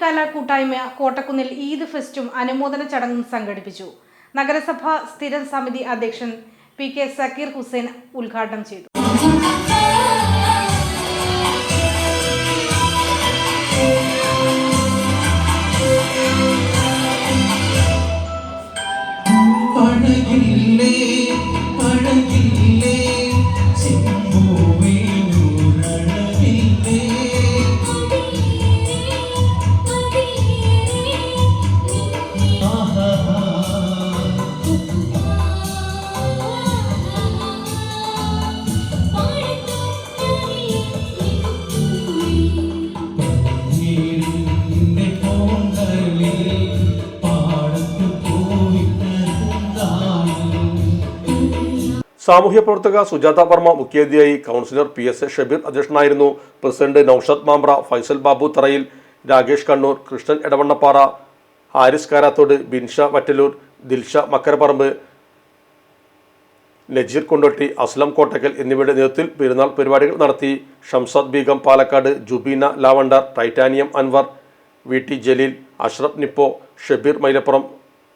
കലാ കൂട്ടായ്മ കോട്ടക്കുന്നിൽ ഈദ് ഫെസ്റ്റും അനുമോദന ചടങ്ങും സംഘടിപ്പിച്ചു. നഗരസഭ സ്ഥിരം സമിതി അധ്യക്ഷൻ പി കെ സക്കീർ ഹുസൈൻ ഉദ്ഘാടനം ചെയ്തു. സാമൂഹ്യ പ്രവർത്തക സുജാത വർമ്മ മുഖ്യാതിഥിയായി councillor P S A Shabeer അധ്യക്ഷനായിരുന്നു. പ്രസിഡന്റ് നൌഷദ് മാമ്പ്ര ഫൈസൽ ബാബു തറയിൽ രാകേഷ് കണ്ണൂർ കൃഷ്ണൻ എടവണ്ണപ്പാറ ഹാരിസ് കാരാത്തോട് ബിൻഷ വറ്റലൂർ ദിൽഷ മക്കരപ്പറമ്പ് നജീർ കൊണ്ടോട്ടി അസ്ലം കോട്ടക്കൽ എന്നിവയുടെ നേതൃത്വത്തിൽ പെരുന്നാൾ പരിപാടികൾ നടത്തി. Shamsad Begum Palakkad Jubeena lavender titanium Anwar V T Jaleel Ashraf Nippo Shabeer Mylapuram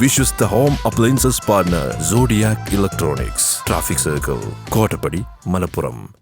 വിശ്വസ്ത home appliances partner Zodiac electronics. Traffic circle Kottappadi Malappuram.